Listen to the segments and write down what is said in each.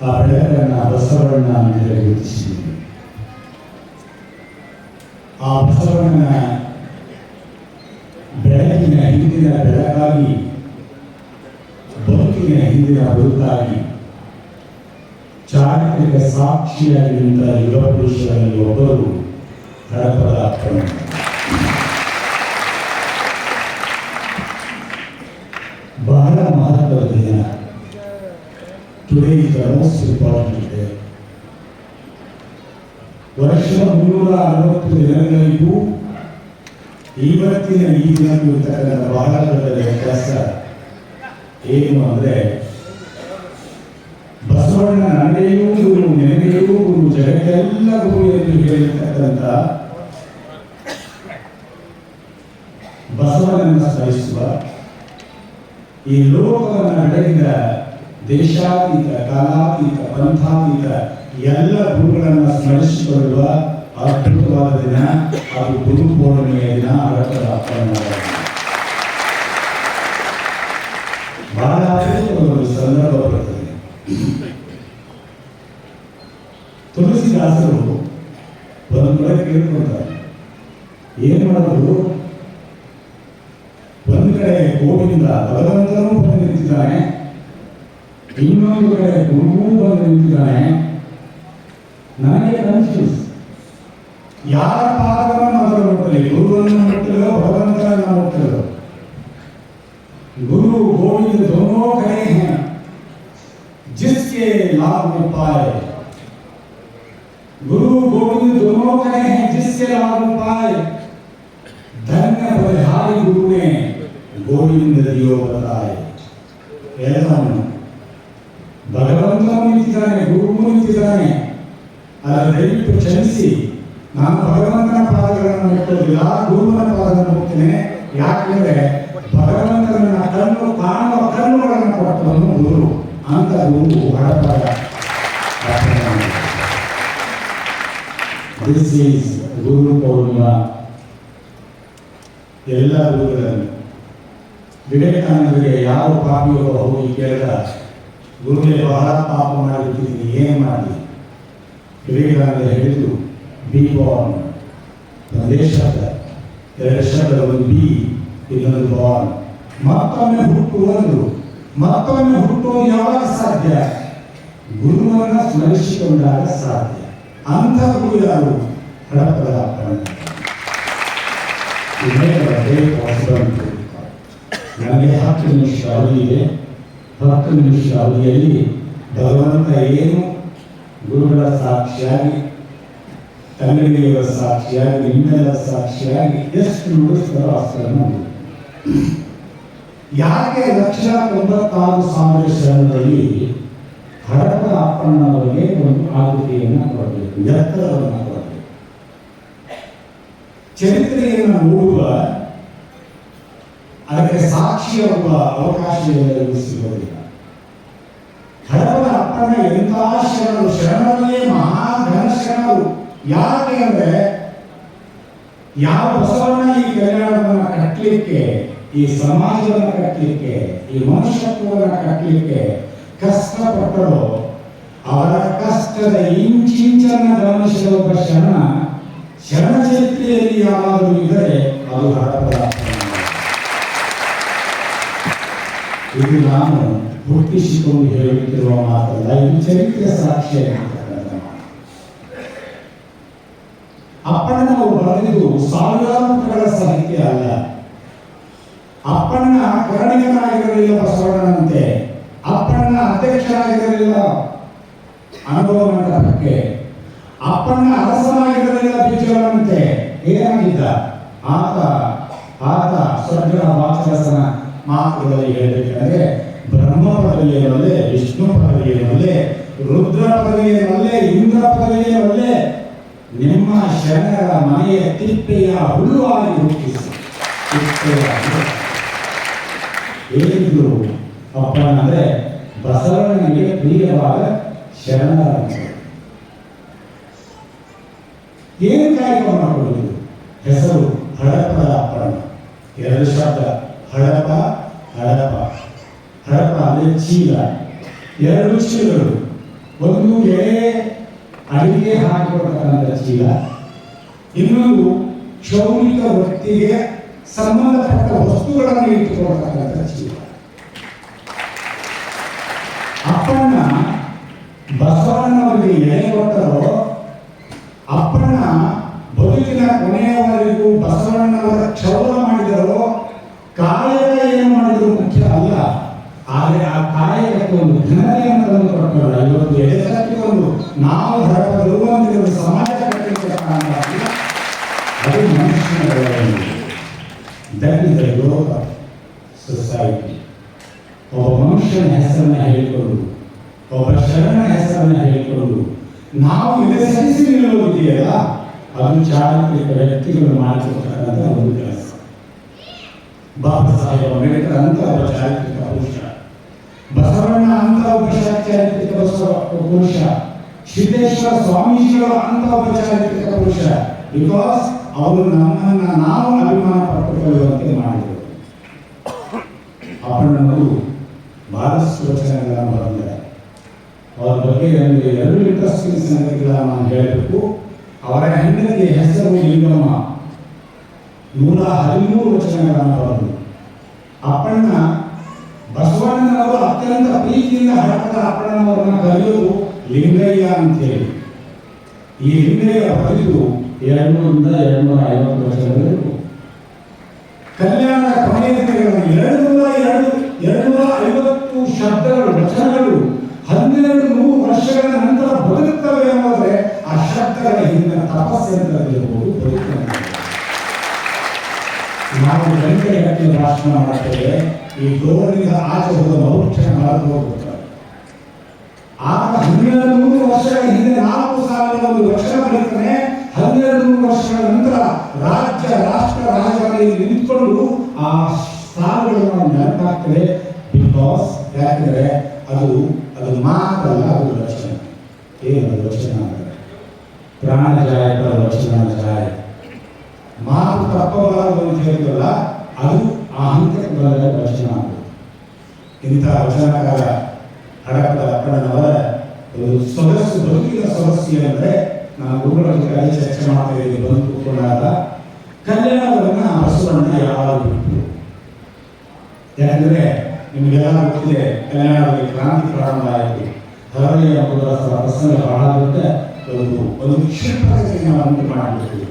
ಆ ಬೆಳಕನ್ನ ಬಸವಣ್ಣ ಮೇಲೆ ಗುರುತಿಸಿದ್ದೀವಿ ಆ ಬಸವಣ್ಣನ ಬೆಳಕಿನ ಹಿಂದಿನ ಬೆಳಕಾಗಿ ಬದುಕಿನ ಹಿಂದಿನ ಬದುಕಾಗಿ ಚಾರಿತ್ರಿಕ ಸಾಕ್ಷಿಯಾಗಿ ನಿಂತ ಯುಗ ಪುರುಷರಲ್ಲಿ ಒಬ್ಬರು ಹಡಪದ ಅಪ್ಪಣ್ಣ ಬಹಳ ಮಹತ್ವದ ದಿನ today is the most important day ವರ್ಷದ ಮುನ್ನೂರ ಅರವತ್ತು ದಿನಗಳಿಗೂ ಈ ದಿನಕ್ಕೂ ಇರ್ತಕ್ಕಂಥ ಬಹಳ ದೊಡ್ಡ ವ್ಯತ್ಯಾಸ ಏನು ಅಂದ್ರೆ ಬಸವಣ್ಣ ನನಗೆಯೂ ಗುರು ನಿನಗೆಯೂ ಗುರು, ಜಗತ್ತೆಲ್ಲ ಗುರು ಎಂದು ಈ ಲೋಕವನ್ನು ಬೆಳಗಿದ ದೇಶಾತೀತ, ಕಾಲಾತೀತ, ಪಂಥಾತೀತ ಎಲ್ಲ ಗುರುಗಳನ್ನು ಸ್ಮರಿಸಿಕೊಳ್ಳುವ ಅದ್ಭುತವಾದ ದಿನ. ಅದು ಗುರು ಪೂರ್ಣಿಮೆಯ ದಿನ. ಅದರ ಅಪ್ಪಣ್ಣವರ ಬಹಳ ಒಂದು ಸಂದರ್ಭ ಬರುತ್ತದೆ ತುಳಸಿದಾಸರು ಒಂದು ಕಡೆ ಕೇಳ್ಕೊಳ್ತಾರೆ ಏನು ಮಾಡೋದು? ಒಂದು ಕಡೆ ಬಂದು ನಿಂತಿದ್ದಾನೆ ಇನ್ನೊಂದು ಕಡೆ ಗುರುವೂ ಬಂದು ನಿಂತಿದ್ದಾನೆ ನನಗೆ ಕನ್ಫ್ಯೂಸ್ ಯಾರ ಪಾದವನ್ನು ಮೊದಲು ಮುಟ್ಟಲಿ ಗುರುವನ್ನು ಮುಟ್ಟಲು ಭಗವಂತನನ್ನು ಮುಟ್ಟಲು गुरु गोविंद दोनों खड़े हैं जिसके लाभ में पाए गुरु गोविंद दोनों खड़े हैं जिसके लाभ में पाए धन्य बलिहारी गुरु ने गोविंद दियो बताए ಎಲ್ಲವನ್ನು ಭಗವಂತನು ನಿಂತಿದ್ದಾನೆ ಗುರು ನಿಂತಿದ್ದಾನೆ ಅದರ ದಯವಿಟ್ಟು ಕ್ಷಮಿಸಿ. ನಾನು ಭಗವಂತನ ಪಾದಗಳನ್ನು ಮುಟ್ಟೋದಿಲ್ಲ ಗುರುವಿನ ಪಾದಗಳನ್ನು ಮುಟ್ತೇನೆ ಯಾಕೆಂದ್ರೆ ಭಗವಂತನ ಕಣ್ಣು ಕಾಣುವ ಕಣ್ಣುಗಳನ್ನು ಕೊಟ್ಟವನು ಗುರು ಅಂತ ಗುರು ಹಡಪದ ದಿಸ್ ಈಸ್ ಗುರು ಪೌರ್ಣಿಮಾ ಎಲ್ಲ ಗುರುಗಳನ್ನು. ವಿವೇಕಾನಂದರಿಗೆ ಯಾವ ಪಾಪಿಯೋ ಹೋಗಿ ಕೇಳಿದ ಗುರುಗೆ ಬಹಳ ಪಾಪ ಮಾಡಿದ್ದೀನಿ ಏನು ಮಾಡಿ ವಿವೇಕಾನಂದ ಹಿಡಿದು ಬಾನ್ ಒಂದೇ ಶಬ್ದ ಎರಡು ಒಂದು ಬಿ ಇನ್ನೊಂದು ಬಾನ್ ಮತ್ತೊಮ್ಮೆ ಹುಟ್ಟುವುದು ಮತ್ತೊಮ್ಮೆ ಹುಟ್ಟುವುದು ಯಾವಾಗ ಸಾಧ್ಯ? ಗುರುವನ್ನು ಸ್ಮರಿಸಿಕೊಂಡಾಗ ಸಾಧ್ಯ. ಅಂಥ ಗುರು ಯಾರು? ಹಡಪದ. ನನಗೆ ಹತ್ತು ನಿಮಿಷ ಇದೆ ಹತ್ತು ನಿಮಿಷ ಅವಧಿಯಲ್ಲಿ ಭಗವಂತ ಏನು ಗುರುಗಳ ಸಾಕ್ಷಿಯಾಗಿ ತಂಗಡಿಯವರ ಸಾಕ್ಷಿಯಾಗಿ ನಿಮ್ಮೆಲ್ಲ ಸಾಕ್ಷಿಯಾಗಿ ಎಷ್ಟು ನುಡಿಸ್ತಾರೋ ಅಷ್ಟನ್ನು ಯಾಕೆ ಲಕ್ಷ ತೊಂಬತ್ತಾರು ಸಾವಿರ ಶರಣರಲ್ಲಿ ಹರಪ ಅಪ್ಪಣ್ಣವರಿಗೆ ಒಂದು ಆದ್ಯತೆಯನ್ನು ಕೊಡಬೇಕು, ಎತ್ತರವನ್ನು ಕೊಡಬೇಕು? ಚರಿತ್ರೆಯನ್ನು ನೋಡುವ ಅದಕ್ಕೆ ಸಾಕ್ಷಿಯ ಒಬ್ಬ ಅವಕಾಶ ಸಿಗೋದಿಲ್ಲ ಹಡಪದ ಅಪ್ಪನ ಎಂಥ ಶರಣರು ಶರಣರಲ್ಲೇ ಮಹಾ ಘನ ಶರಣರು ಯಾಕೆ ಅಂದ್ರೆ ಯಾವ ಬಸವಣ್ಣ ಈ ಕಲ್ಯಾಣವನ್ನು ಕಟ್ಟಲಿಕ್ಕೆ, ಈ ಸಮಾಜವನ್ನು ಕಟ್ಟಲಿಕ್ಕೆ, ಈ ಮನುಷ್ಯತ್ವವನ್ನು ಕಟ್ಟಲಿಕ್ಕೆ ಕಷ್ಟಪಟ್ಟರು, ಅವರ ಕಷ್ಟದ ಇಂಚಿಂಚನ್ನ ಗಮನಿಸಿದ ಒಬ್ಬ ಶರಣ ಶರಣ ಚರಿತ್ರೆಯಲ್ಲಿ ಯಾರಾದರೂ ಇದ್ದರೆ ಇದು ನಾನು ಹುಟ್ಟಿಸಿಕೊಂಡು ಹೇಳುತ್ತಿರುವ ಮಾತಲ್ಲ ಇದು ಚರಿತ್ರೆ ಸಾಕ್ಷಿಯಾಗಿರ್ತಕ್ಕಂಥ ಮಾತು. ಅಪ್ಪಣ್ಣನವರು ಬರೆದಿದ್ದು ಸಾವಿರಾರು ಪುಟಗಳ ಸಾಹಿತ್ಯ ಅಲ್ಲ ಅಪ್ಪಣ್ಣ ಕರಣಿಗನಾಗಿರಲಿಲ್ಲ ಬಸವಣ್ಣನಂತೆ ಅಪ್ಪಣ್ಣ ಅಧ್ಯಕ್ಷರಾಗಿರಲಿಲ್ಲ ಅನುಭವ ಮಂಟಪಕ್ಕೆ ಅಪ್ಪಣ್ಣ ಅರಸನಾಗಿರಲಿಲ್ಲ ಬೀಜಗಳಂತೆ ಏನಾಗಿದ್ದ ಆತ ಆತ ಸ್ವರ್ಗದ ವಾಚರಸನ ಮಾತುಗಳಲ್ಲಿ ಹೇಳಬೇಕಂದ್ರೆ ಬ್ರಹ್ಮ ಪದವಿಯಲ್ಲೇ ವಿಷ್ಣು ಪದವಿಯಲ್ಲೇ ರುದ್ರ ಪದವಿಯಲ್ಲೇ ಇಂದ್ರ ಪದವಿಯಲ್ಲೇ ನಿಮ್ಮ ಶರಣರ ಮನೆಯ ತಿಪ್ಪೆಯ ಹುಳುವಾಗಿ ರೂಪಿಸಿ ಏನಿದ್ರು ಅಪ್ಪನಂದ್ರೆ ಬಸವಣ್ಣನಿಗೆ ಪ್ರಿಯವಾದ ಶರಣರ. ಏನು ಕಾರ್ಯಕ್ರಮ ಮಾಡಿಕೊಂಡಿದ್ದು ಹೆಸರು ಹಡಪದ ಅಪ್ಪಣ್ಣ ಎರಡು ಶಬ್ದ. ಹಡಪ ಹಳಪ ಹಳಪ ಅಂದ್ರೆ ಚೀಲ. ಎರಡು ಚೀಲಗಳು. ಒಂದು ಎಳೆ, ಅಡಿಗೆ ಹಾಕಿಕೊಡ್ತಕ್ಕಂಥ ಚೀಲ. ಇನ್ನೊಂದು ಕ್ಷೌರಿಕ ವೃತ್ತಿಗೆ ಸಂಬಂಧಪಟ್ಟ ವಸ್ತುಗಳನ್ನು ಇಟ್ಟುಕೊಡ್ತಕ್ಕಂಥ ಚೀಲ. ಅಪ್ಪಣ್ಣ ಬಸವಣ್ಣವರಿಗೆ ಎಳೆ ಕೊಟ್ಟರೋ, ಅಪ್ಪಣ್ಣ ಬದುಕಿನ ಕೊನೆಯವರೆಗೂ ಬಸವಣ್ಣವರ ಕ್ಷೌರ ಮಾಡಿದರೋ ಕಾಯಕ ಏನು ಮಾಡಿದ್ರು ಮುಖ್ಯ ಅಲ್ಲ. ಆದರೆ ಆ ಕಾಯಕಕ್ಕೆ ಒಂದು ಘನತೆಯನ್ನು ತಂದು ಕೊಟ್ಟರು ಇವತ್ತು ಎಡೆಸಕ್ಕೆ ಒಂದು, ನಾವು ಹೊರಬರುವಂತೆ ಒಂದು ಸಮಾಜ ಕಟ್ಟಲಿಕ್ಕೆ ಮನುಷ್ಯನ ಇಸ್ ಸೊಸೈಟಿ ಒಬ್ಬ ಮನುಷ್ಯನ ಹೆಸರನ್ನು ಹೇಳಿಕೊಂಡು, ಒಬ್ಬ ಶರಣನ ಹೆಸರನ್ನು ಹೇಳಿಕೊಂಡು, ನಾವು ಇದೇ ಸಹಿಸಿ ನಿಲ್ಲುವುದಿದೆಯಲ್ಲ ಅದು ಚಾರಿತ್ರಿಕ ವ್ಯಕ್ತಿಗಳು ಮಾಡಿಕೊಡ್ತಕ್ಕಂಥ ಒಂದು ಬಾಬಾ ಸಾಹೇಬ್ ಅಂಬೇಡ್ಕರ್ ಅಂತ ಒಬ್ಬ ಚಾರಿತ್ರಿಕ ಪುರುಷ. ಬಸವಣ್ಣ ಅಂತ ಒಬ್ಬ ಚಾರಿತ್ರಿಕ ಪುರುಷ. ಸಿದ್ದೇಶ್ವರ ಸ್ವಾಮೀಜಿಗಳು ಅಂತ ಒಬ್ಬ ಪುರುಷ. ಬಿಕಾಸ್ ಅವರು ನಮ್ಮನ್ನ ನಾವು ಅಭಿಮಾನ ಪಟ್ಟುಕೊಳ್ಳುವಂತೆ ಮಾಡಿದರು. ಅಪ್ಪಣ್ಣನವರು ಬಹಳಷ್ಟು ವಚನಗಳನ್ನು ಬರೆದಿದ್ದಾರೆ. ಅವರ ಬಗ್ಗೆ ಒಂದು ಎರಡು ಇಂಟ್ರೆಸ್ಟಿಂಗ್ ಸಂಗತಿಗಳನ್ನು ನಾನು ಹೇಳಬೇಕು. ಅವರ ಹೆಣ್ಣಿನಲ್ಲಿ ಹೆಸರು ಲಿಂಗಮ್ಮ. ನೂರ ಹದಿಮೂರು ವಚನಗಳನ್ನು ಬರೆದು. ಅಪ್ಪಣ್ಣ, ಬಸವಣ್ಣನವರು ಅತ್ಯಂತ ಪ್ರೀತಿಯಿಂದ ಹಡಪದ ಅಪ್ಪಣ್ಣನವರನ್ನ ಕರೆಯೋದು ಲಿಂಗಯ್ಯ ಅಂತೇಳಿ. ಈ ಲಿಂಗಯ್ಯ ಬರೆದು ಎರಡು ನೂರಿಂದ ಎರಡು ನೂರ ಐವತ್ತು ವರ್ಷಗಳಿಗೂ ಕಲ್ಯಾಣ ಕೊನೆಯ ದಿನಗಳಲ್ಲಿ ಎರಡು ನೂರ ಎರಡು ಎರಡು ನೂರ ಐವತ್ತು ಶಬ್ದಗಳು ವಚನಗಳು ಹನ್ನೆರಡು ನೂರು ವರ್ಷಗಳ ನಂತರ ಬದುಕುತ್ತವೆ ಅನ್ನೋದ್ರೆ ಆ ಶಬ್ದಗಳ ಹಿಂದಿನ ತಪಸ್ಸೆಂದಿರಬಹುದು ಬದುಕಿನ ನಾವು ಗಂಟೆ ಗಟ್ಟಲೆ ಭಾಷಣ ಈ ಗೌರವದಿಂದ ಆಚೆ ಹೋದ ಮರುಕ್ಷಣ ಮರೆತು ಹೋಗುತ್ತಾರೆ ಆಗ ಹನ್ನೆರಡು ನೂರು ವರ್ಷಗಳ ಹಿಂದೆ ನಾಲ್ಕು ಸಾವಿರದ ಒಂದು ವರ್ಷ ಬರೀತಾನೆ ಹನ್ನೆರಡು ನೂರು ವರ್ಷಗಳ ನಂತರ ರಾಜ್ಯ, ರಾಷ್ಟ್ರ, ರಾಜಧಾನಿಯಲ್ಲಿ ನಿಂತ್ಕೊಂಡು ಆ ಸಾಲುಗಳನ್ನು ನೆನಪಾಗ್ತದೆ ಬಿಕಾಸ್ ಯಾಕಂದ್ರೆ ಅದು ಅದು ಮಾತ್ರ ಅದು ರಚನೆ ಏನು ಅದು ವಚನ? ಅಂದರೆ ರಚನಾ ಜಾಯ ಮಾತು ತಪ್ಪಬಾರದು ಅಂತ ಹೇಳಿದ್ರಲ್ಲ ಅದು ಆ ಹಂತಕ್ಕೆ ಬರದ ವಚನ ಅದು ಇಂಥ ವಚನಕಾರ ಹಡಪದ ಅಪ್ಪಣ್ಣನವರ ಒಂದು ಸೊಗಸು, ಬದುಕಿನ ಸೊಗಸು ಅಂದರೆ ನಾನು ಗುರುಗಳ ಜೊತೆ ಚರ್ಚೆ ಮಾಡ್ತಾ ಇದ್ದೀನಿ, ಬಂದು ಕೂತ್ಕೊಂಡಾಗ ಕಲ್ಯಾಣವನ್ನ ಬಸವಣ್ಣ ಯಾವಾಗ ಬಿಟ್ಟು ಯಾಕಂದ್ರೆ ನಿಮಗೆಲ್ಲ ಗೊತ್ತಿದೆ ಕಲ್ಯಾಣದಲ್ಲಿ ಕ್ರಾಂತಿ ಪ್ರಾರಂಭ ಆಯಿತು. ಹರಳಿ ಎಂಬುದರ ಪ್ರಸಂಗ ಬಹಳ ದೊಡ್ಡ ಒಂದು ಒಂದು ಕ್ಷಿಪ್ರತೆಯನ್ನು ಉಂಟು ಮಾಡಿಬಿಟ್ಟು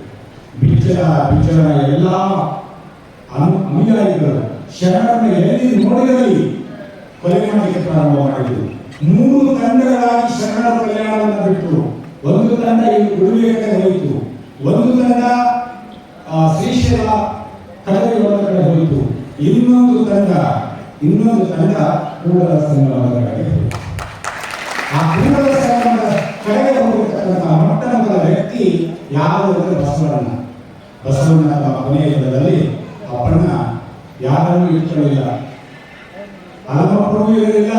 ಬಿಚ್ಚರ ಬಿಚ್ಚರ ಎಲ್ಲ ಅನು, ಅನುಯಾಯಿಗಳು ಶರಣರನ್ನು ಎಲ್ಲಿ ನೋಡಿದಲ್ಲಿ ಕೊಲೆ ಮಾಡಲಿಕ್ಕೆ ಪ್ರಾರಂಭ ಮಾಡಿದ್ರು. ಮೂರು ತಂಡಗಳಾಗಿ ಶರಣರ ಕಲ್ಯಾಣವನ್ನು ಬಿಟ್ಟರು ಒಂದು ತಂಡ ಈ ಉಡುಗೆಯ ಕಡೆ ಹೋಯಿತು. ಒಂದು ತಂಡ ಶ್ರೀಶೈಲ ಕಡಲಿಗಳ ಕಡೆ ಹೋಯಿತು. ಇನ್ನೊಂದು ತಂಡ ಇನ್ನೊಂದು ತಂಡ ಕೂಡಲ ಸಂಗಮದ ಆ ಕೂಡಲ ಕಡೆಗೆ ಹೋಗಿರ್ತಕ್ಕಂಥ ಮೊಟ್ಟ ವ್ಯಕ್ತಿ ಯಾರು ಬಸವಣ್ಣ. ಬಸವಣ್ಣ ತಮ್ಮ ಕೊನೆಯ ಯುಗದಲ್ಲಿ ಅಪ್ಪಣ್ಣ ಯಾರನ್ನು ಇಟ್ಕೊಳ್ಳಿಲ್ಲ ಹನುಮಪ್ಪನೂ ಇರಲಿಲ್ಲ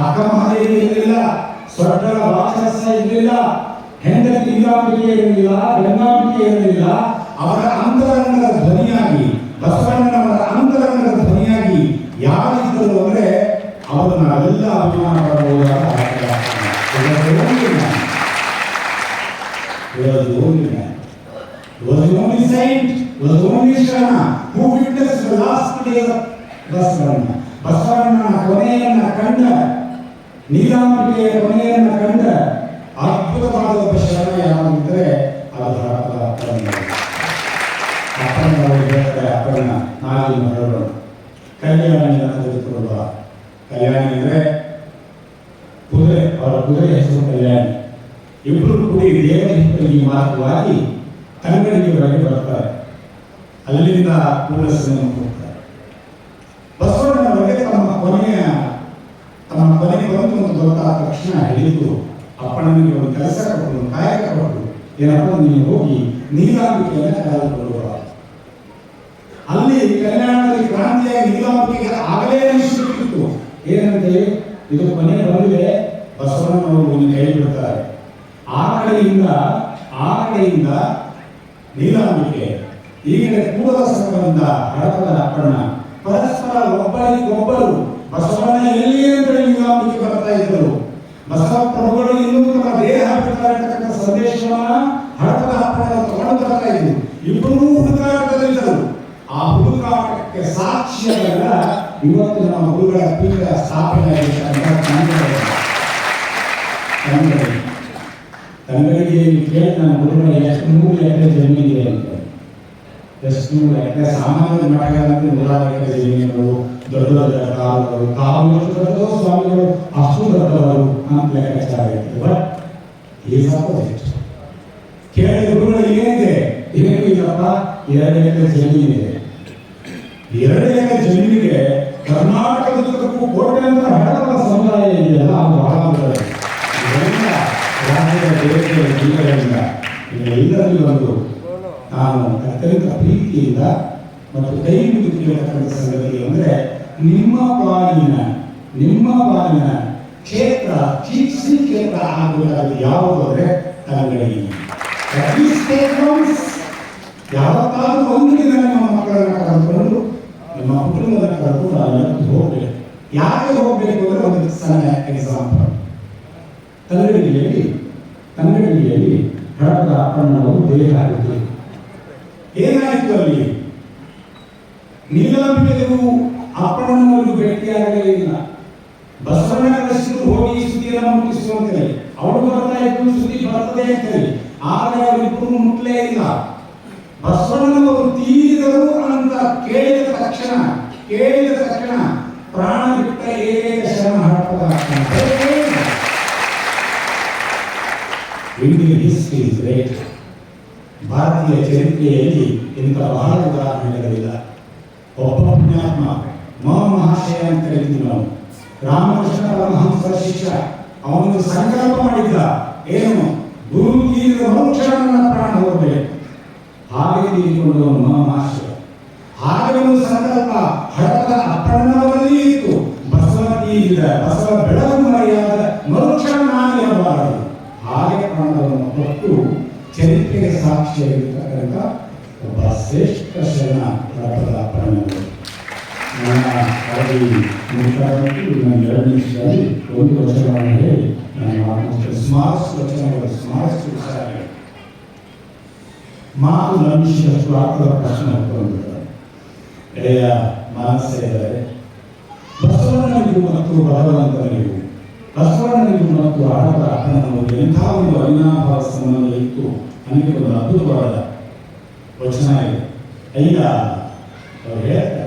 ಅಕ್ಕ ಮಹಾದೇವಿ ಇರಲಿಲ್ಲ, ಸ್ವರ್ಗದ ವಾಚರಸ ಇರಲಿಲ್ಲ, ಹೆಂಡತಿ ಲೀಲಾಂಬಿಕೆ ಇರಲಿಲ್ಲ, ಗಂಗಾಂಬಿಕೆ ಇರಲಿಲ್ಲ. ಅವರ ಅಂತರಂಗದ ಧ್ವನಿಯಾಗಿ, ಬಸವಣ್ಣನವರ ಅಂತರಂಗದ ಧ್ವನಿಯಾಗಿ ಯಾರಿದ್ದರು ಅಂದ್ರೆ ಅವರು ನಾವೆಲ್ಲ ಅಭಿಮಾನ ಪಡಬಹುದಾದ was the only man. He was the only saint, he was the only Sharana who witnessed the last days of Basavanna ಬಸವಣ್ಣನ ಕೊನೆಯನ್ನ ಕಂಡ ನೀಲಾಂಬಿಕೆಯ ಕೊನೆಯನ್ನ ಕಂಡ ಅದ್ಭುತವಾದ ಒಬ್ಬ ಶರಣ ಯಾವಾಗಿದ್ದರೆ ಅದು ಹರಪದ ಅಪ್ಪಣ್ಣ ಅಪ್ಪಣ್ಣ ಅವರು ಹೇಳ್ತಾರೆ ಅಪ್ಪಣ್ಣ ನಾಲ್ಕು ಹೊರಡೋಣ ಕಲ್ಯಾಣಿಯನ್ನು ತೆಗೆದುಕೊಳ್ಳುವ ಕಲ್ಯಾಣಿ ಅಂದರೆ ಕುದುರೆ ಅವರ ಕುದುರೆ ಹೆಸರು ಕಲ್ಯಾಣಿ ಇಬ್ಬರು ಕೂಡ ದೇವರ ಹಿತ್ತಲಿಗೆ ಮಾರ್ಗವಾಗಿ ಕನ್ನಡಿಗೆ ಹೊರಗೆ ಬರ್ತಾರೆ ಅಲ್ಲಿಂದ ಕೂಡಲಸನ್ನು ಹೋಗ್ತಾರೆ. ಬಸವಣ್ಣನವರಿಗೆ ತಮ್ಮ ಕೊನೆಯ, ತಮ್ಮ ಕೊನೆಗೆ ಬಂದು ಒಂದು ದೊಡ್ಡ ತಕ್ಷಣ ಹಿಡಿದು ಅಪ್ಪಣ್ಣನಿಗೆ ಒಂದು ಕೆಲಸ ಕೊಟ್ಟು ಕಾಯಕ ಕೊಟ್ಟು, ಏನಪ್ಪ ನೀವು ಹೋಗಿ ನೀಲಾಂಬಿಕೆಯನ್ನು ಕಳೆದುಕೊಳ್ಳುವ. ಅಲ್ಲಿ ಕಲ್ಯಾಣದಲ್ಲಿ ಕ್ರಾಂತಿಯಾಗಿ ನೀಲಾಂಬಿಕೆಗೆ ಆಗಲೇ ಅನಿಸುತ್ತಿತ್ತು ಏನಂತೆ ಇದು ಕೊನೆಯ ಬಂದಿದೆ ಬಸವಣ್ಣನವರು ಒಂದು ಕೈ ಬಿಡ್ತಾರೆ. ಆ ಕಡೆಯಿಂದ ಆ ಕಡೆಯಿಂದ ನೀಲಾಂಬಿಕೆ. ಈ ಕಡೆ ಕೂಡಲ ಸಂಘದಿಂದ ಹರಪದ ಅಪ್ಪಣ್ಣ ಪರಸ್ಪರ ಒಬ್ಬರಿಗೊಬ್ಬರು ಬಸವಣ್ಣ ಎಲ್ಲಿ ಅಂತ ನೀಲಾಂಬಿಕೆ ಬರ್ತಾ ಇದ್ದರು. ಬಸವ ಪ್ರಭುಗಳು ಇನ್ನೂ ತಮ್ಮ ದೇಹ ಬಿಡ್ತಾರೆ ಅಂತಕ್ಕಂಥ ಸಂದೇಶವನ್ನ ಹರಪದ ಅಪ್ಪಣ್ಣ ತಗೊಂಡು ಬರ್ತಾ ಇದ್ರು ಇಬ್ಬರೂ ಹುಡುಕಾಟದಲ್ಲಿದ್ದರು. ಆ ಹುಡುಕಾಟಕ್ಕೆ ಸಾಕ್ಷಿಯಾದಾಗ ಇವತ್ತು ನಮ್ಮ ಗುರುಗಳ ಪೀಠ ಸ್ಥಾಪನೆ ಆಗಿರ್ತಕ್ಕಂಥ ಸಾಮಾನ್ಯ ಮಠಗಳಂತೆ ನೂರಾರು ಜಮೀನುಗಳು ದೊಡ್ಡ ದೊಡ್ಡ ಕಾಲುಗಳು ಕಾಲು ಸ್ವಾಮಿಗಳು ಅಷ್ಟು ದೊಡ್ಡವರು ಅಂತ ಲೆಕ್ಕಾಚಾರ ಇರ್ತದೆ ಬಟ್ ಕೇಳಿದ ಗುರುಗಳು ಏನಿದೆ? ಏನು ಇಲ್ಲಪ್ಪ ಎರಡು ಎಕರೆ ಜಮೀನಿದೆ. ಎರಡು ಎಕರೆ ಜಮೀನಿಗೆ ಕರ್ನಾಟಕದುದ್ದಕ್ಕೂ ಕೋಟ್ಯಾಂತರ ಹಣದ ಸಮುದಾಯ ಇದೆಯಲ್ಲ, ಅದು ಬಹಳ ರಾಜ್ಯದ ಇದೆಲ್ಲರಿಗೂ ಒಂದು ನಾನು ಅತ್ಯಂತ ಪ್ರೀತಿಯಿಂದ ಮತ್ತು ಕೈ ಮುಗಿದು ಕೇಳತಕ್ಕಂಥ ಸಂಗತಿ ಅಂದರೆ ನಿಮ್ಮ ಪಾಲಿನ ನಿಮ್ಮ ಪಾಲಿನ ಕ್ಷೇತ್ರ ಚಿಕಿತ್ಸೆ ಕ್ಷೇತ್ರ ಆಗಬೇಕಾದ ಯಾವುದು ಅಂದರೆ ಕಲಂಗಡಿ ಯಾವತ್ತಾದರೂ ಒಂದು ದಿನ ನಿಮ್ಮ ಮಕ್ಕಳನ್ನು ಕರೆದುಕೊಂಡು, ನಿಮ್ಮ ಕುಟುಂಬದ ಕರೆದುಕೊಂಡು ಅಲ್ಲಿಗೆ ಹೋಗಬೇಕು. ಯಾಕೆ ಹೋಗಬೇಕು ಅಂದ್ರೆ ಒಂದು ಸಣ್ಣ ಎಕ್ಸಾಂಪಲ್ ತಂಗಡಿಯಲ್ಲಿ ತಂಗಡಿಯಲ್ಲಿ ಹಣದ ಅಪ್ಪಣ್ಣವು ದೇಹ ಆಗುತ್ತೆ ಏನಾಯಿತು ಅಲ್ಲಿ? ನೀಲಂಬಿಕೆಗೂ ಅಪ್ಪಣ್ಣನವರಿಗೂ ಭೇಟಿಯಾಗಲಿಲ್ಲ ಇಲ್ಲ. ಬಸವಣ್ಣ ಕಳಿಸಿದ್ರು ಹೋಗಿ ಸುದ್ದಿಯನ್ನು ಮುಟ್ಟಿಸುವಂತೆ ಅವಳು ಬರ್ತಾ ಇದ್ದು ಸುದ್ದಿ ಬರ್ತದೆ ಅಂತೇಳಿ ಆದರೆ ಅವರಿಬ್ಬರು ಮುಟ್ಲೇ ಇಲ್ಲ. ಬಸವಣ್ಣನವರು ತೀರಿದರು ಅಂತ ಕೇಳಿದ ತಕ್ಷಣ ಕೇಳಿದ ತಕ್ಷಣ ಪ್ರಾಣ ಬಿಟ್ಟ ಏಕ ಶರಣ ಇಂಡಿಯನ್ ಹಿಸ್ಟ್ರಿ ಭಾರತೀಯ ಚರಿತ್ರೆಯಲ್ಲಿ ಇಂಥ ಬಹಳ ಉದಾಹರಣೆಗಳಿಲ್ಲ ಒಬ್ಬ ಪುಣ್ಯಾತ್ಮ ಮಹ ಮಹಾಶಯ ಅಂತ ಕರಿತೀವಿ ನಾವು. ರಾಮಕೃಷ್ಣ ಪರಮಹಂಸ ಶಿಷ್ಯ ಅವನು ಸಂಕಲ್ಪ ಮಾಡಿದ್ದ, ಏನು? ಮನುಷ್ಯ ನನ್ನ ಪ್ರಾಣ ಹೋಗಬೇಕು ಹಾಗೆ ತೀರಿಕೊಂಡು ಮಹ ಮಹಾಶಯ ಹಾಗೆ ಒಂದು ಸಂಕಲ್ಪ ಹಡದ ಅಪ್ಪಣ್ಣವರಲ್ಲಿ ಇತ್ತು. ಬಸವ ಬಸವ ಬೆಳಗು ಚರಿತ್ರೆಗೆ ಸಾಕ್ಷಿಯಾಗಿರ್ತಕ್ಕಂಥ ಒಬ್ಬ ಶ್ರೇಷ್ಠ ಶರಣ ಹಡಪದ ಅಪ್ಪಣ್ಣನವರು ನನ್ನ ಅವಧಿ ಮುಗಿದಾದಂತೂ ನನ್ನ ಎರಡು ನಿಮಿಷದಲ್ಲಿ ಒಂದು ವಚನವನ್ನು ಹೇಳಿ ನಾನು ಮಾತನಾಡ್ತೇನೆ ಸ್ಮಾರಸ್ ವಚನಗಳು ಸ್ಮಾರಸ್ ವಿಚಾರಗಳು ಮಾತು ನಂಬಿಸಿದಷ್ಟು ಅರ್ಥದ ಪ್ರಶ್ನೆ ಹೊತ್ಕೊಂಡಿದ್ದಾರೆ ಎಳೆಯ ಮಾನಸ ಇದ್ದಾರೆ ಬಸವಣ್ಣನಿಗೂ ಮತ್ತು ಭಗವಂತನಿಗೂ ಬಸವಣ್ಣನಿಗೂ ಮತ್ತು ಹಣದ ಅಪ್ಪನವರು ಎಂಥ ಒಂದು ಅವಿನಾಭಾವ ಸಂಬಂಧ ನನಗೆ ಒಂದು ಅದ್ಭುತವಾದ ವಚನ ಇದೆ ಈಗ ಅವ್ರು ಹೇಳ್ತಾರೆ.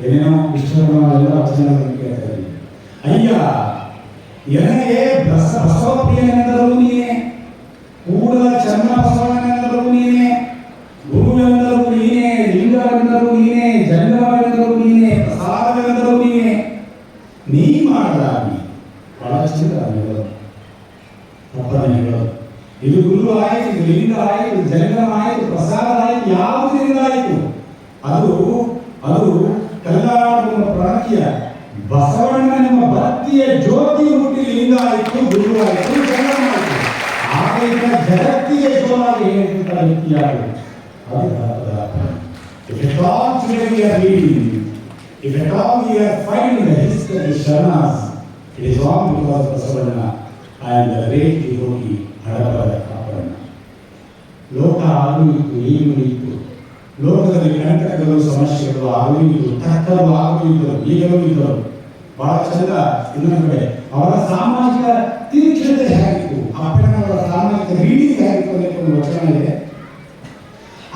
ಏನೇನೋ ವಿಶ್ವಕರ್ಮರೆಲ್ಲ ವಚನ ಕೇಳ್ತಾರೆ ಅಯ್ಯ ಎನಗೆ ಬಸ ಬಸವಪ್ರಿಯನೆಂದರೂ ನೀನೇ. ಕೂಡಲ ಚನ್ನ ಬಸವನೆಂದರೂ ನೀನೇ. ಗುರುವೆಂದರೂ ನೀನೇ. ಲಿಂಗವೆಂದರೂ ನೀನೇ. ಜಂಗಮವೆಂದರೂ ನೀನೇ. ಪ್ರಸಾದವೆಂದರೂ ನೀನೇ. ನೀ ಮಾಡಲಾಗಿ ಬಹಳ ಚಿಂತ ಹೇಳೋದು. ಅಪ್ಪನೇ ಹೇಳೋದು. ಇದು ಗುರು ಆಯಿತು ಇದು ಲಿಂಗ ಆಯಿತು ಜಂಗಮ ಆಯಿತು ಪ್ರಸಾದ ಆಯಿತು ಯಾವುದರಿಂದ ಆಯಿತು ಅದು ಅದು ಕಲ್ಲಾಡುವ ಪ್ರಾಂತ್ಯ ಬಸವಣ್ಣ ನಿಮ್ಮ ಭಕ್ತಿಯ ಜ್ಯೋತಿ ಹುಟ್ಟಿ ಲಿಂಗ ಆಯಿತು ಗುರು ಆಯಿತು ಜಂಗಮ ಆಯಿತು ಆಗ ಜಗತ್ತಿಗೆ ಜೋರಾಗಿ ಹೇಳ್ತಿದ್ದ ವ್ಯಕ್ತಿ ಯಾರು ಅದು ಭಾರತದ If at all today we are reading, if at all we are finding the history of the Sharanas, it is all because of Basavanna ಸಮಸ್ಯೆಗಳು ಆಗು ಇತ್ತು ತಕ್ಕರು ಆಗು ಇದ್ದರು ಈಗಲೂ ಇದ್ದರು ಬಹಳ ಚಂದ ಇನ್ನೊಂದು ಕಡೆ. ಅವರ ಸಾಮಾಜಿಕ ತೀಕ್ಷ್ಣತೆ ಹೇಗಿತ್ತು? ಅಪ್ಪನವರ ಸಾಮಾಜಿಕ ರೀಡಿಂಗ್ ಹೇಗಿತ್ತು ಅನ್ನೋಕೆ ಒಂದು ವಚನ ಇದೆ.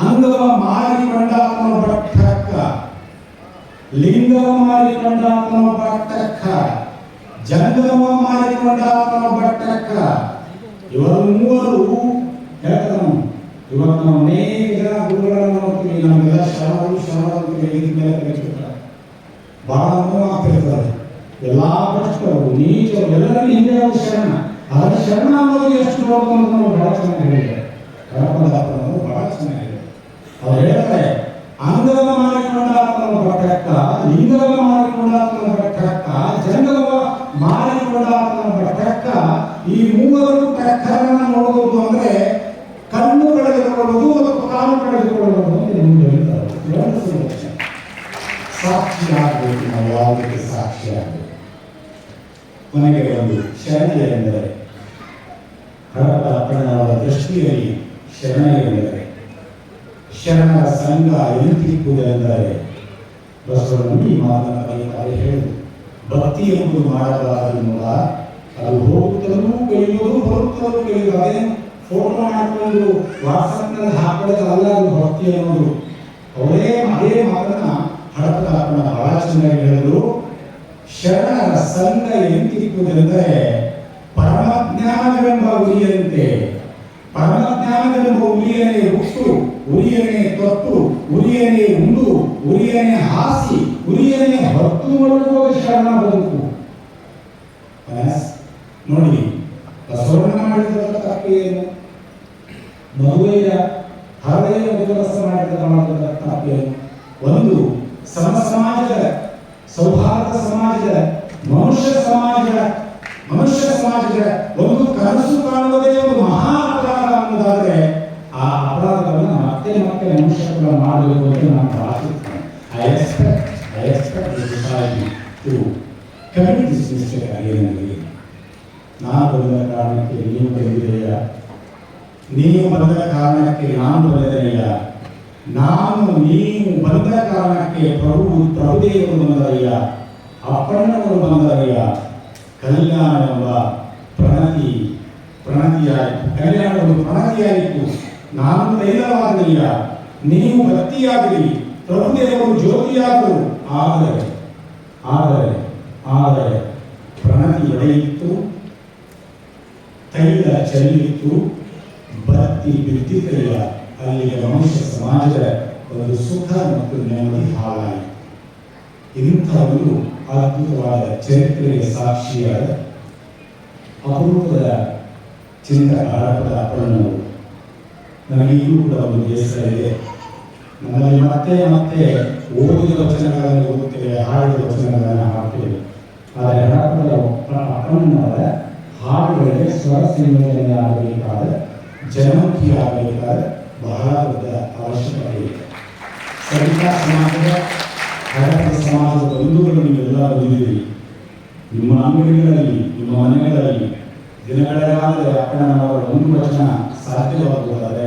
ಅಂಗವ ಮಾರಿಕೊಂಡಾತನ ಬಟ್ಟಕ್ಕ ಲಿಂಗವ ಮಾರಿಕೊಂಡಾತನ ಬಟ್ಟಕ್ಕ ಜಂಗಮ ಮಾರಿಕೊಂಡಾತನ ಬಟ್ಟಕ್ಕ ಮೂವರು ಹೇಳ್ತಾರೆ ಇವತ್ತು ನಾವು ಅನೇಕ ಜನ ಗುರುಗಳನ್ನು ನೋಡ್ತೀವಿ. ನಮಗೆಲ್ಲ ಶ್ರಮಗಳು ವೇದಿಕೆ ಮೇಲೆ ಕಲಿಸ್ತಾರೆ ಬಹಳ ಅನುಭವ ಆಗ್ತಿರ್ತಾರೆ ಎಲ್ಲ ಭ್ರಷ್ಟರು ನೀಚರು ಎಲ್ಲರಲ್ಲಿ ಹಿಂದೆ ಒಂದು ಶರಣ. ಅದರ ಶರಣ ಅನ್ನೋದು ಎಷ್ಟು ಅಂತ ನಾವು ಬಹಳ ಚೆನ್ನಾಗಿ ಹೇಳಿದ್ದಾರೆ. ಕರಪದಾಪನವರು ಬಹಳ ಚೆನ್ನಾಗಿ ಹೇಳಿದ್ದಾರೆ. ಅವ್ರು ಹೇಳ್ತಾರೆ ಅಂಗವ ಮಾಡಿಕೊಂಡಾತನ ಬಟ್ಟಕ್ಕ ಲಿಂಗವ ಮಾಡಿಕೊಂಡಾತನ ಬಟ್ಟಕ್ಕ ಜಂಗವ ಮಾಡಿಕೊಂಡಾತನ ಬಟ್ಟಕ್ಕ ಈ ಮೂವರು ಟಕ್ಕರನ್ನ ನೋಡಬಹುದು ಅಂದ್ರೆ ಕಣ್ಣು ಕಳೆದುಕೊಳ್ಳುವುದು ಮತ್ತು ಕಾಲು ಸಂರಕ್ಷಣೆ ಸಾಕ್ಷಿ ಆಗಬೇಕು ನಾವು ಯಾವುದಕ್ಕೆ ಸಾಕ್ಷಿ ಆಗಬೇಕು ಕೊನೆಗೆ ಒಂದು ಶರಣ ಎಂದರೆ ಅಪ್ಪಣ್ಣವರ ದೃಷ್ಟಿಯಲ್ಲಿ ಶರಣ ಎಂದರೆ ಶರಣರ ಸಂಘ ಎಂತಿಕ್ಕುವುದೆಂದರೆ ಎಂದರೆ ಈ ಮಾತನ್ನು ಕಲಿತಾರೆ ಹೇಳುದು ಭಕ್ತಿ ಎಂಬುದು ಮಾಡಬಾರದು ಮೂಲ ಅದು ಹೋಗುತ್ತಲೂ ಕಲಿಯುವುದು ಬರುತ್ತಲೂ ಫೋಟೋ ಹಾಕೊಂಡು ವಾಟ್ಸಪ್ನಲ್ಲಿ ಹಾಕೊಳ್ಳೋದಲ್ಲ ಅದು ಭಕ್ತಿ ಅನ್ನೋದು. ಅವರೇ ಅದೇ ಮಾತನ್ನ ಹಡಪದಾಪನ ಬಹಳ ಚೆನ್ನಾಗಿ ಹೇಳಿದ್ರು. ಶರಣರ ಸಂಘ ಎಂತಿಕ್ಕುವುದೆಂದರೆ ಪರಮಜ್ಞಾನವೆಂಬ ಉರಿಯಂತೆ ಪರಮಜ್ಞಾನವೆಂಬ ಉರಿಯನೇ ಹುಟ್ಟು, ಉರಿಯನೇ ತೊಟ್ಟು, ಉರಿಯನೇ ಉಂಡು, ಉರಿಯನೆ ಹಾಸಿ, ಉರಿಯನೇ ಹೊತ್ತು ಮಾಡುವ ಶರಣ ಬದುಕು ನೋಡಿ ಬಸವಣ್ಣ ಮಾಡಿದ ತಪ್ಪೇನು ಮದುವೆಯ ಹರಳೆಯ ಮಧುರಸ ಮಾಡಿದ ಮಾಡಿದ ಒಂದು ಸಮ ಸಮಾಜದ, ಸೌಹಾರ್ದ ಸಮಾಜದ, ಮನುಷ್ಯ ಸಮಾಜದ ಮನುಷ್ಯ ಸಮಾಜದ ಒಂದು ಕನಸು ಕಾಣುವುದೇ ಒಂದು ಮಹಾ ಅಪರಾಧ ಅನ್ನೋದಾದ್ರೆ ಆ ಅಪರಾಧವನ್ನು ಮತ್ತೆ ಮತ್ತೆ ಮನುಷ್ಯ ಮಾಡಬೇಕು ಅಂತ ನಾನು ಭಾವಿಸುತ್ತೇನೆ. ಐ ಎಕ್ಸ್ಪೆಕ್ಟ್ ಐ ನಾನು ಬಂದ ಕಾರಣಕ್ಕೆ ನೀವು ನೀವು ಬಂದ ಕಾರಣಕ್ಕೆ ನಾನು ಬಂದಿದೆಯಲ್ಲ ನಾನು ನೀವು ಬಂದ ಕಾರಣಕ್ಕೆ ಪ್ರಭು ಪ್ರಭುದೇವರು ಬಂದರಯ್ಯ ಅಪ್ಪಣ್ಣವರು ಕಲ್ಯಾಣ ಎಂಬ ಪ್ರಣತಿ, ಪ್ರಣತಿಯಾಯಿತು. ಕಲ್ಯಾಣವು ಪ್ರಣತಿಯಾಯಿತು. ನಾನು ತೈಲವಾಗಲಿಲ್ಲ ನೀವು ಭಕ್ತಿಯಾಗಲಿ ಪ್ರಭುದೇವರು ಜ್ಯೋತಿಯಾದರು. ಆದರೆ ಆದರೆ ಆದರೆ ಪ್ರಣತಿ ಎಡೆಯಿತ್ತು ತೈಲ ಚೆಲ್ಲಿತ್ತು ಬತ್ತಿ ಬಿದ್ದಿದ್ದೆಯ ಅಲ್ಲಿಗೆ ಮನುಷ್ಯ ಸಮಾಜದ ಒಂದು ಸುಖ ಮತ್ತು ನೆಮ್ಮದಿ ಹಾಳಾಯಿತು ಇಂಥ ಒಂದು ಅದ್ಭುತವಾದ ಚರಿತ್ರೆಯ ಸಾಕ್ಷಿಯಾದ ಅಪರೂಪದ ಚಿಂತಕ ಹರಪದ ಅಪ್ಪಣ್ಣವರು ಈಗಲೂ ಕೂಡ ಒಂದು ಬೇಸರ ನಮ್ಮಲ್ಲಿ ಮತ್ತೆ ಮತ್ತೆ ಓದಿದ ವಚನಗಳನ್ನು ಓದುತ್ತೇವೆ ಹಾಡಿದ ವಚನಗಳನ್ನು ಹಾಡ್ತೇವೆ ಆದರೆ ಹರಪದ ಅಪ್ಪಣ್ಣನವರ ಹಾಡುಗಳಿಗೆ ಸ್ವರ ಸಂಯೋಜನೆ ಆಗಬೇಕಾದ ಜನಮುಖಿ ಆಗಬೇಕಾದ ಬಹಳ ದೊಡ್ಡ ಅವಶ್ಯಕತೆ ಇದೆ ಸವಿತಾ ಸಮಾಜದ ಹರಪದ ಸಮಾಜದ ಬಂಧುಗಳು ನೀವೆಲ್ಲ ಬಂದಿದ್ದೀರಿ ನಿಮ್ಮ ಅಂಗಡಿಗಳಲ್ಲಿ, ನಿಮ್ಮ ಮನೆಗಳಲ್ಲಿ ದಿನಗಳಾದರೆ ಅಪ್ಪಣ್ಣನವರ ಒಂದು ವಚನ ಸಾಧ್ಯವಾಗುವುದಾದರೆ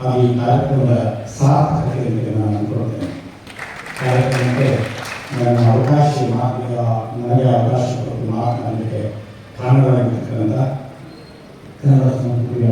ಅದು ಈ ಕಾರ್ಯಕ್ರಮದ ಸಾರ್ಥಕತೆ ಅಂತ ನಾನು ಅಂದ್ಕೊಳ್ತೇನೆ. ಕಾರ್ಯಕ್ರಮಕ್ಕೆ ನನ್ನ ಅವಕಾಶ ಮಾತಿನ ನನಗೆ ಅವಕಾಶ ಕೊಟ್ಟು ಮಾತನಾಡಲಿಕ್ಕೆ ಕಾರಣವಾಗಿರ್ತಕ್ಕಂಥ ಕನ್ನಡ ಸಂಸ್ಕೃತಿ